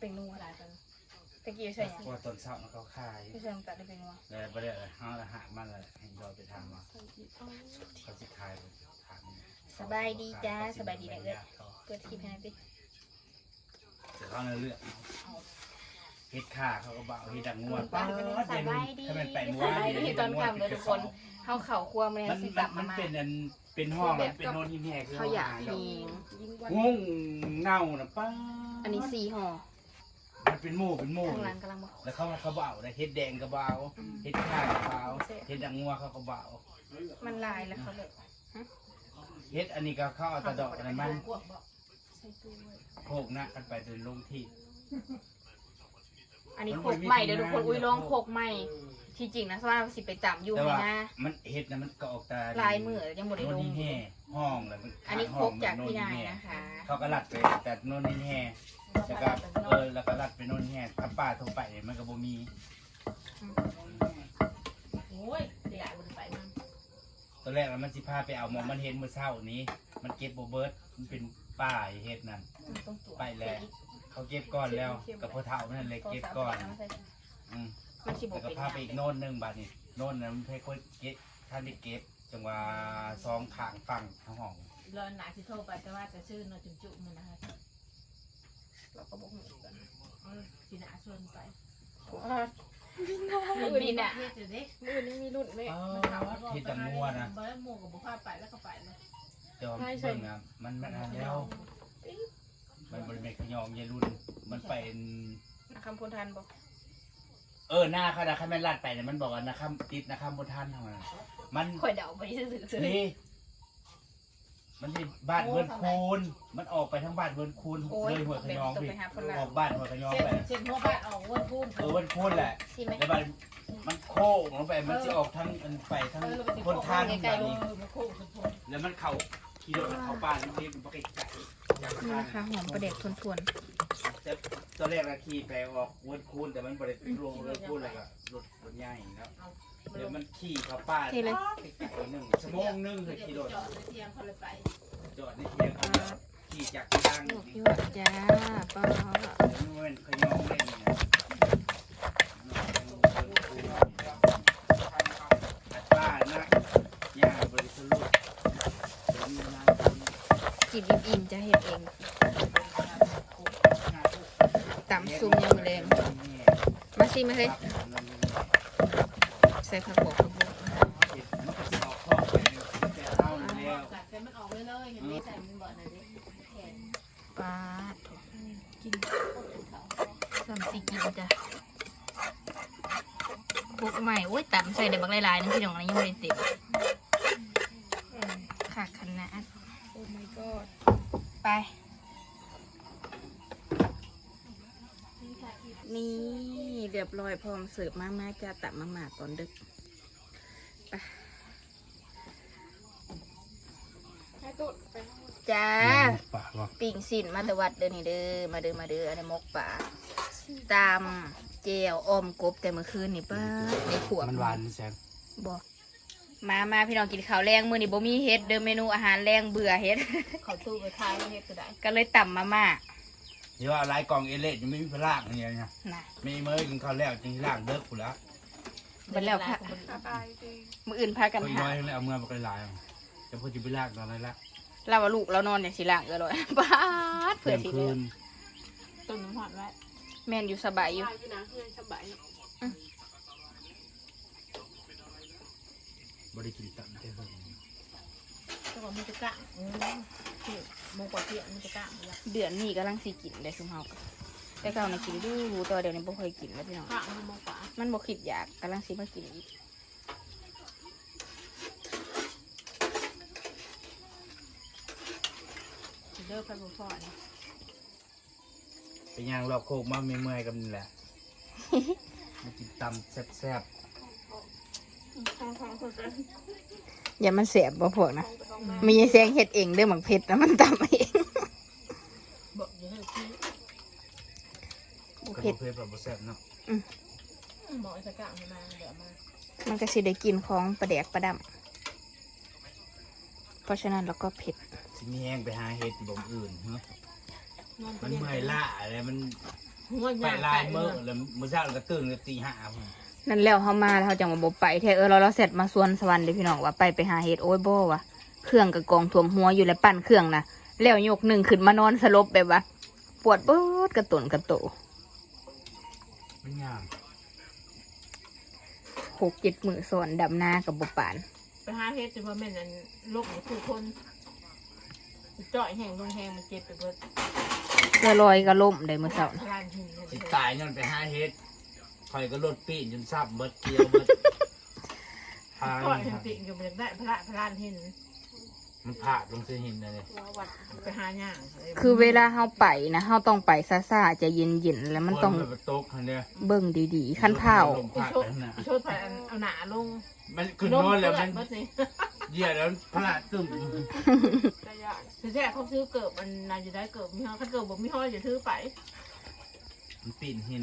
เป็นนัวหลายไปตะกี้ใส่หยังเพราะว่าตอนเช้ามันเขาขายไม่ใส่น้ำตาลได้เป็นนัวแล้วบ่ได้อะไรเฮาอาหารมันเลยให้เราไปทางมาเขาสิขายทางสบายดีจ้าสบายดีนะเอื้อเปิดคลิปให้หน่อยดิเดี๋ยวเขาเนื้อเลือกเฮ็ดข่าเขาก็บอกเฮ็ดดังงวดสบายดีถ้ามันไปสงัวบายดีตอนค่ำเลยทุกคนเฮาเข่าครัวมามัแล้วนสิมันตับมัมานมาเป็นอันเป็นห้องมันเป็นโน่นที่แห่คือเขาอยากห้งมีงงเน่าน่ะป้าอันนี้สี่ห่อ มันเป็นหมู่เป็นหมู่ข้างหลังกำลังมาแล้วเขาเขาเบาเลยเฮ็ดแดงก็เบาเฮ็ดข้าวก็เบาเฮ็ดดังงัวเขาก็เบามันลายแล้วเขาเลยเฮ็ดอันนี้ก็เข้าเอาแตะดอกอันนั้นมันพวกบอกโคกนะกันไปเดินลงที่ อันนี้โคกใหม่เดี๋ยวทุกคนอุ้ยลองโคกใหม่ที่จริงนะสว่าสิไปต่ำอยู่แต่ไหมว่านะมันเฮ็ดนะมันก็ออกตาลายมือยังหมดได้โน่นลงนี่แห่ห้องแล้วมันอันนี้โคกจากพี่นายแห่นะคะ เขาก็ลัดไปแต่โน่นนี่แห่ แล้วก็เออแล้วก็ลัดไปโน่นนี่แห่ถ้าป้าทั่วไปมันก็บ่มีโอ้ยเดี๋ยวบนไปมันตอนแรกมันสิพาไปเอาหมองมันเห็นเมื่อเช้านี้ มันเก็บบ่เบิดมันเป็นป้าเฮ็ดนั่นต้องตรวจไปแล้วเขาเก็บก้อนแล้วกับพ่อเฒ่านั่นเลยเก็บก้อนอืม มันสิบแล้วก็เป็นพาไปอีกโน่นหนึ่งบาทนี่โน่นนั้นมันให้คนเก็บท่านได้เก็บจังหวะสองข้างฝั่งทั้งห้อง รอหนาที่โทรไปแต่ว่าจะชื่อนอจุ่มจุ่มมันนะคะ เราก็บอกหนูกันเออสีหนาชวนไปมือนี่น่ะเฮ็ดจะเด็กมือนี่มีรุ่นไหม เออเห็ดดังงัวนะเบิ้ลหมูกับบุพาไปแล้วก็ไปเลยแต่ว่าเบิ่งอะมันมันอันแล้ว มันบริเวณขยองเยรุ่น มันเป็น คำพูนทันบอกเออหน้าเขานะข้าแม่นลาดไปเนี่ยมันบอกว่านะครับติดนะครับบนท่านทำไมมันข่อยเดาไปซื่อๆนี่ มันที่บ้านเวิร์นคูนมันออกไปทั้งบ้านเวิร์นคูนโอ้ยเลยหัวขยองต้องพี่ไปหาคนละ ออกบ้านหัวขยองเช็ดไปเช็ดหัวบ้านออกวนพูนเออเวิร์นคูนแหละใช่ไหม แล้วบ้านมันโค้งลงไปมันจะออกทั้งมันไปทั้งคนทางไกลแบบๆนี้มันโค้งสุดทนแล้วมันเข่าขี่รถมันเข้าบ้านมันเรียกมันไกลๆจากนี่บ้านนะคะหอมประเด็กทวนแต่ตอนแรกเราขี่ไปออกเวิร์นคูนแต่มันบริรวมเวิร์นคูนอะไรก็รถรถใหญ่แล้วเดี๋ยวมันขี่เข้าบ้านๆเทเลย ไกลๆหนึ่งชั่วโมงหนึงเลยขี่รถจอดเทียงเขาเลยไปจอดในเทียงเขาแล้วขี่จากทางหนูเดี๋พี่ยวว่าจ้าป้ามันขยองเล่นเนี่ยป้านะย่าบริสุทธิ์เดี๋ยวมีน้ำกินอิ่มๆจะเห็ดเองตำซุ่มยังมือแรงมาซิมาเลยใส่ผักบวกผักบวกมันก็จะออกข้อไปแต่เท่านั้นแล้วกัดแต่มันออกเลยเลยเห็นไหมใส่มันบ่อน่ะดิแขนปลาถูกกินสามสี่กินจ้ะพวกใหม่โอ้ยตำใส่ในบักหลายๆนะพี่น้องนนี้ยังไม่ได้เต็มขาดขนาดโอ้ my god ไป นี่เรียบร้อยพร้อมเสิร์ฟมากๆจะตับมาหมาตอนดึกไปจ้าปากว่าปิ่งสินมาแตวัดเด้อนี่เด้อมาเด้อมาเด้ออันนี้มกป่าตามเจลอมกบแต่เมื่อคืนนี่ป้าในขวบมันหวานแซมบอกมามาพี่น้องกินข้าวแรงมื้อนี้บ่มีเฮ็ดเด้อเมนูอาหารแรงเบื่อเฮ็ด เขาตู้ไปท้ายเฮ็ดก็ได้ก็เลยต่ำมาม่า เดี๋ยวอะไรกล่องเอเลสยังไม่มีพลังเนี่ยนะน่ะมีเมื่อกินข้าวแล้วจึงล่างเลิกกูแล้วบัดแล้วค่ะมื้ออื่นพากันคนหาน้อยแล้วเอาเมื่อมาไกลลายจะพูดจะไปลากตอนนั้นละเราว่าลูกเรานอนอย่างสิล่างเออเลยบาดเผื่อสิคืเลือกนต้นน้ำหอดไว้แม่นอยู่สบายอยู่ อยู่นะเพื่อนสบายบริกินตับได้เพิ่ม แต่ว่ามันจะกะอืมที่โมกว่าเที่ยงมันจะกะอยู่ละเดือนนี้กำลังสิกินได้ซุมเฮาก็แต่เก่าน่ะกินดูแตัวาเดี๋ยวนี้บ่ค่อยกินแล้วพี่น้อง กะมันโมกว่ามันบ่คิดอยากกำลังสิมากินอีกเลิกไปบ่พอนี่เป็นยังรอบโคกมาเมื่อยๆกันนี่แหละ มากินตำแซ่บ อย่ามันแสบบ่พวกนะมีแสงเฮ็ดเองเด้อหมักเผ็ดนะมันตำเองบอกอย่าให้พี่บ่ๆก็เผ็ดบ่เผ็ดแบบบ่แซ่บเนาะบอกไอ้ตะกะมันมาเดี๋ยวมามันก็สิได้กินของปลาแดกปลาดำเพราะฉะนั้นเราก็เผ็ดสิมีแห้งไปหาเห็ดบ่มอื่นเนาะนอนมันเมื่อยล่าอะไรมันหัวไปย่างลายไก่มือแล้วมื้อเช้าก็ตื่นก็ตีห้าพุ่ นนั่นแล้วเฮามาแล้วเฮาจังว่าบ่ไปแท้เออเราเราเสร็จมาสวนสวรรค์เด้อพี่น้องว่าไปไปหาเฮ็ดโอ้ยบ่ว่ะเครื่องกับกองท่วมหัวอยู่แล้วปั่นเครื่องนะแล้วยกหนึ่งขึ้นมานอนสลบแบบว่า ปวดเบิดกระตุนกระโตมันยามหกเจ็ดมือสอนดำหน้ากับบ่ปานไปหาเฮ็ดแต่ว่าแม่นอันลบคือคนจ่อยแห้งลงแห้งมันเจ็บไปเบิดเสื้อลอยก็ล่มได้มื้อเช้าพนะลานหินสิตายย้อนไปหาเฮ็ด ข่อยก็รถปีนจนซับเบิดเกลียวเบิดพาจ่อยแห้งติ่งอยู่มันได้พระพลานหินมันพาดลงเส้นหินเลยไปหาย่างคือเวลาเฮาไปนะเฮาต้องไปซ่าๆใจะเย็นๆแล้วมันต้องคไปตกคันเนี้ยเบิ่งดีๆขั้นเผาลมไปพาดโชไปดข้างหน้าไปโชดไปเอาหนาลงมันขึ้นโน่นแล้วมันเบิดนี่เหยียดแล้วพระตึ้มคือแท้เขาซื้อเกิบมันนายจะได้เกิบมีห้อถ้าเกิบบอกมีห้ออย่าถือไป มันปีนหิน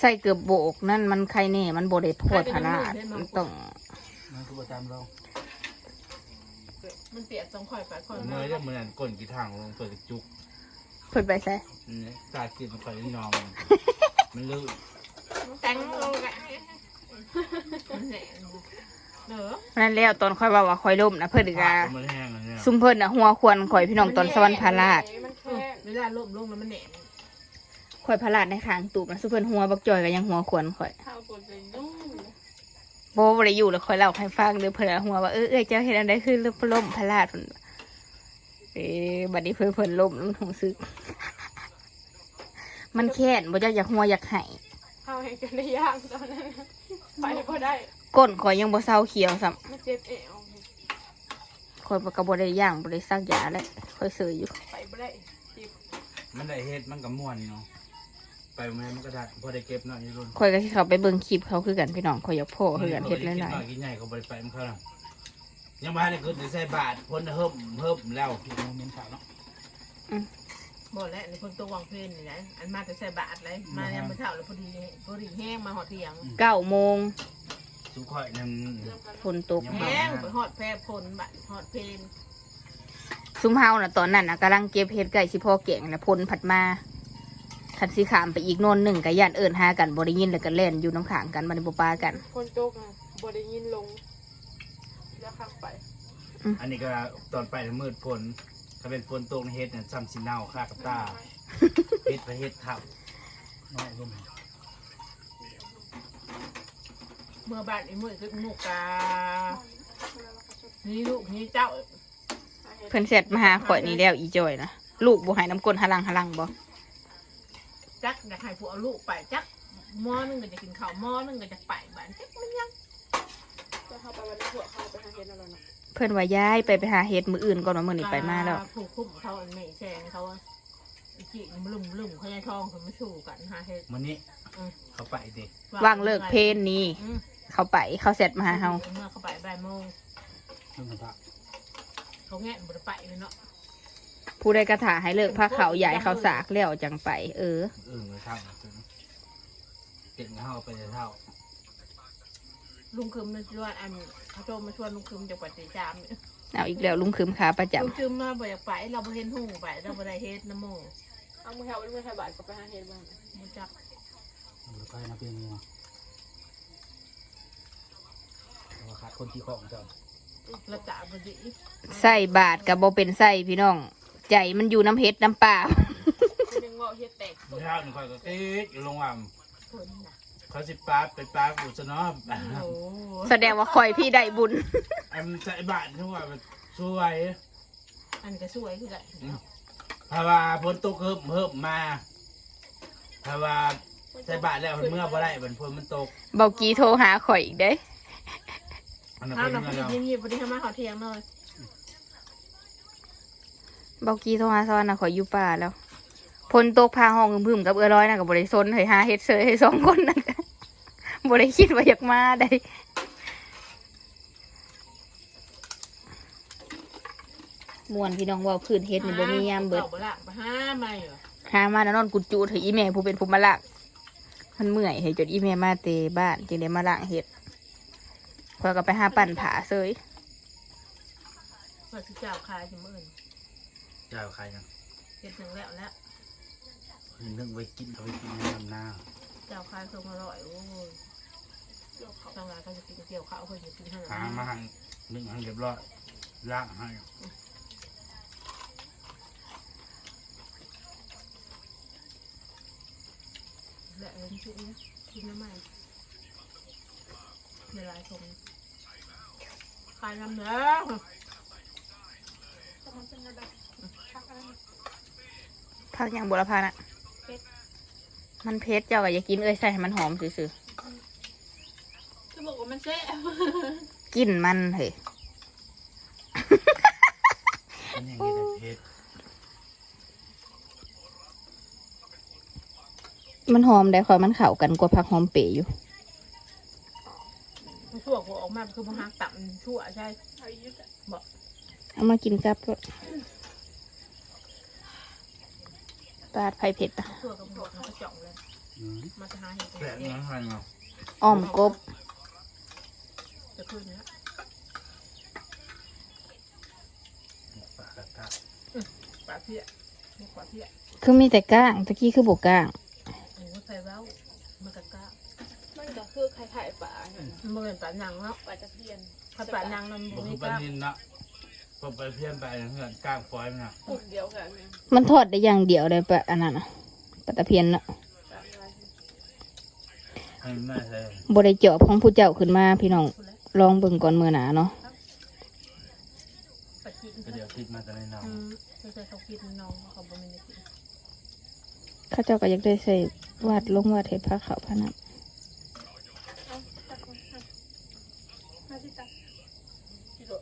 ใส่เกือบโบกนั่นมันใครแน่ มันบ่ได้โทษพลาดมันต้องมันคือประจำเรามันเปียกต้องคอยไปคอยเมื่มาอเรื่องมันนั่นก้นกี่ทางลงเปิดกระจุกเพิ่นไปใส่นี่ตากินมันคอยที่นองมันลื่นแต่งลงกันแหน่เนอะนั่นแล้วตอนค่อยว่าว่าค่อยล่มนะเพิ่นก็มันแห้งอันเนี้ยซุมเพิ่นน่ะหัวควรข่อยพี่น้องตอนสวรรค์พาราดเวลาล่มลงแล้วมันแหน่ ข่อยพาราดในข้างตูบนะซุมเพิ่นหัวบักจอยก็ยังหัวควรข่อยข้าวบดเลยนุ่มบ่บ่ได้อยู่แล้วข่อยเล่าให้ฟังเด้อเพิ่นว่าหัวว่าเออเอ้ยเจ้าเฮ็ดอันใดคือล่มพาราดเพิ่นเอ้บัดนี้เพิ่นเพิ่นล่มมันรู้สึก มันแค้นบ่จักอยากหัวอยากให้ข้าวแห้งจนได้ย่างตอนนั้นน่ะไปก็ได้ก้นข่อยยังบ่เศร้าเขียวซ้ำไม่เจ็บเอวข่อยก็บ่ได้ย่างบ่ได้ซักยาแล้วข่อยเสยอยู่ไปไม่ได้จิบมันได้เฮ็ดมันกับม่วนเนาะ ไปมันมันก็ได้พอได้เก็บเนาะนี่รุ่นข่อยก็สิเข้าไปเบิ่งคลิปเขาคือกันพี่น้องข่อยอยากโพคือกันเฮ็ดหลายกินกินใหญ่เขาบริไปมันเขายังมาได้ขึ้นใส่บาทพ้นเฮิบเฮิบแล้วพี่น้องเมนขาวเนาะบอกแล้วในคนตัววางเพลนนี่นะอันมาแต่ใส่บาทเลยมาเนี่ยมันเท่าแล้วพอดีพอดีแห้งมาหอดเที่ยงๆ9โมงสุข่อยนั่นฝนตกแห้งไปหอดแพร่พลบัดหอดเพลนซุมเฮาน่ะตอนนั้นน่ะกำลังเก็บเฮ็ดไก่สิพ่อแกงแล้วพลผัดมา คันสิขามไปอีกโน่นหนึ่งก็ย่านเอิ้นหากันบ่ได้ยินแล้วก็เล่นอยู่น้ำขางกันบ่ได้บ่ปากัน คนโจกอะบไดยินลง แล้วข้างไป อันนี้ก็ตอนไปมืดฝนถ้าเป็นฝนตกในเฮ็ดเนี่ยซ้ำสิเน่าค่ากับตาเฮ็ดไปเฮ็ดทับน้อยลงเมื่อบาทไอ้มือคือมุกกานี่ลูกนี่เจ้า เพิ่นเสร็จมาหาข่อยนี่แล้วอีจอยนะลูกบ่ให้น้ำก้นหะลังหะลังบ่ จักอยากให้ผัวเอาลูกไปจักหม้อนึงก็จะกินข้าวหม้อนึงก็จะไปบ้านจักมันยังจะเข้าไปวันนี้หัวเข้าไปทางเห็นอะไรนะเพิ่นว่าย้ายไปไปหาเฮ็ดมื้ออื่นก่อนว่ามื้อนี้ไปมาแล้วผูกคุ้มเขาอันไม่แซงเขาอะอีจิมันลุ่มลุ่มเขาใช้ทองเขาไม่ชูกันฮะเฮ็ดวันนี้อืมเขาไปดิวางเลิกเพลนนี้อืมเขาไปเขาเสร็จมาหาเฮาเมื่อเขาไปบ่ายโมงลุงกระพะเขาแง่บุไปเลยเนาะ ผู้ใดกระถาให้เลิกผ้าเขาวใหญ่เขาสากแล้วจังไป เออ เออเลยเท่าเก็บเท่าไปเลยเท่าลุงคืมมาชวนอันเขาโจมมาชวนลุงคืมจากปัจจัยจามเนี่ยเอาอีกแล้วลุงคืมขาประจำลุงคืมมาบ่อยากไปเราบ่เห็นหูไปเราบ่ได้เฮ็ดน้ำโมเอามือแถวมือแถวบาทก็ไปทางเห็นบ้างมุจักไปนะเพียงนี้ราคาคนที่ของจ้ะระจ่าบ่ดีใส่บาทกับบ่เป็นใส่พี่น้อง ใจมันอยู่น้ำเฮ็ดน้ำเปล่าคนหนึ่งว่าเฮ็ดแตกเมื่อเช้าหนึ่งคอยก็ติดอยู่ลงว่าคนน่ะเขาสิปลาเป็นปลาบุษเนาะโอ้แสดงว่าคอยพี่ได้บุญ อันใส่บาทที่ว่าช่วยอันนี้ก็สวยคือกันถ้าว่าฝนตกเพิ่มเพิ่มมาถ้าว่าใส่บาทแล้วเมื่อบ่ได้มันฝนมันตกเบากีโทรหาข่อยอีกเด้ อันนั้นถ้าเป็นเราเมื่อพอเราดีเงียบๆพอดีทำมาขอเที่ยงหน่อย เบากีโทรหาซอนนะข่อยอยู่ป่าแล้วพลตกพาห้องพึ่มๆกับเอื้อร้อยนะกับบริซนเฮ้ยหาเฮ็ดเซยให้สองคนนั่นก็บริคิดว่าอยากมาได้มวนพี่น้องเว่าพื้นเฮ็ดนี่บ่มียามเบิดอาบ่ละไปหาไม่เหรอหามาแล้วนอนกุดจูเถอะอีแม่ผู้เป็นผู้มาลักมันเมื่อยเฮ้ยจนอีแม่มาเตบ้านจึงได้มาล้างเห็ดพอยก็ไปหาปั่นผาเซยเพื่อสิเจ้าคายจะมื่น เจ้าใครนะเจ็ดหนึ่งแล้วแล้วคนึ่งไว้กินเอาไว้กินน้ำหน้าเจ้าคายทรงอร่อยโอ้ยเดี๋ยวเขาทางร้านเขาจะกินเกี่ยวข้าวเพื่อจะกินขนหามมาให้นึ่งให้เรียบร้อยล้างให้และเอ็นชุดนี้กินน้ำมันในลายทรงคายน้ำเนื้อ จะทำเป็นอะไรพักอะไรพักอย่างบุรพาน่ะ มันเผ็ดเจ้าก็อย่ากินเอ้ยใส่ให้มันหอมซื่อจะบอกว่ามันแซ่บๆกินมันเฮ้ยเป็นอย่างนี้แต่เพชรมันหอมได้คอยมันเข้ากันกว่าผักหอมเปรย์อยู่ มันชั่วกูออกมาคือมันหักตับมันชั่วใช่เอายึดอะเอามากินกับก็ปลาดไผ่เผ็ดอะชั่วกับหัวมันก็จ่องเลยอืมมาจะหาเห็ดแหละเองน้ำให้เนาะอ้อมกบจะขึ้นเนี้ยปากกระทะปลาเพี้ยหมูปลาเพี้ยคือมีแต่ก้างตะกี้คือบกก้างหมูใส่เว้ามันกะกะมันก็คือไข่ไข่ปลาเนี่ยมันเป็นปลาหนังเนาะปลาจะเพียนถ้าปลาหนังมันบอกมีคือกปลาล้างนินนะ พอไปเพี้ยนไปเพื่อนก้างฟอยมันนะกลุ่มเดียวกันเนี่ยมันทอดได้อย่างเดียวเลยปะอันนั้นอะปลาตะเพียนเนาะปลาอะไรให้มันไม่ใช่บริเจาะของผู้เจ้าขึ้นมาพี่น้องคุณแล้วลองเบิ่งก่อนมือหนาเนาะปลาจีนก็เดี๋ยวติดมาแต่ในหนองอืมไม่ใช่เขากินน้องเขาบ่มีในกิน เข้าเจ้าก็อยากได้ใส่วาดลงวาดเห็ดผ้าขาวผ้าน้เอาตักก่อนเอามาที่ตักกิโล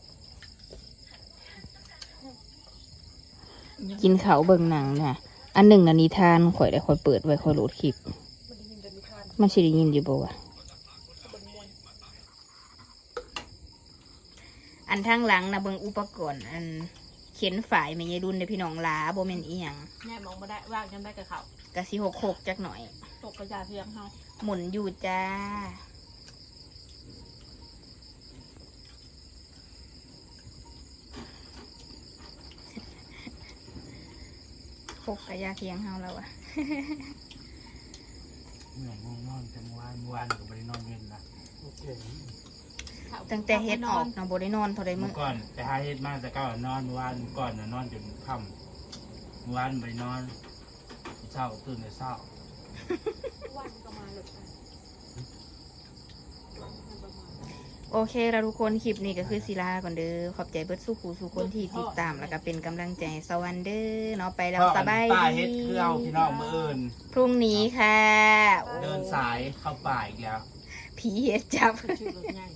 ำ กินเขาวเบิ่งหนังน่ะ อันหนึ่งน่ะนิทานข่อยได้ข่อยเปิดไว้ข่อยโหลดคลิปมันได้ยินกันนิทานมันสิได้ยินอยู่บ่วะบนมวลอันทางหลังนะเบิ่งอุปกรณ์อันเขียนฝ่ายแม่ยายรุ่นเด้อพี่น้องลาบ่แม่นอีหยังแม่มองมาได้ว่างกันได้กับเขากะสิหกหกจักหน่อยตกกระยาเทียมเขาหมุนอยู่จ้า หกกะยาเทียงเฮาแล้วอะเหนื่อยง่วงนอนจังวานวานก็ไม่ได้นอนเว้นนะโอเคตั้งแต่เฮ็ดออกนะบ่ได้นอนเท่าใดมื้เมื่ออก่อนไปหาเฮ็ดมาแต่ก็นอนวานก่อนน่ะนอนจนค่ำวานไปนอนเช้าตื่นแต่เช้าวันก็มาหลบไปมันประมาณ โอเคแล้วทุกคนคลิปนี้ก็คือศิลาก่อนเด้อขอบใจเบิดสู้ครูสู้คนที่ติดตามแล้วก็เป็นกำลังใจให้สวันเด้อเนาะไปแล้วสบายป้าดีเฮ็ดคือเอาพี่น้องมืออื่นพรุ่งนี้ค่ะ เดินสายเข้าป่าอีกแล้วผีเฮ็ดจับ ชื่อรถใหญ่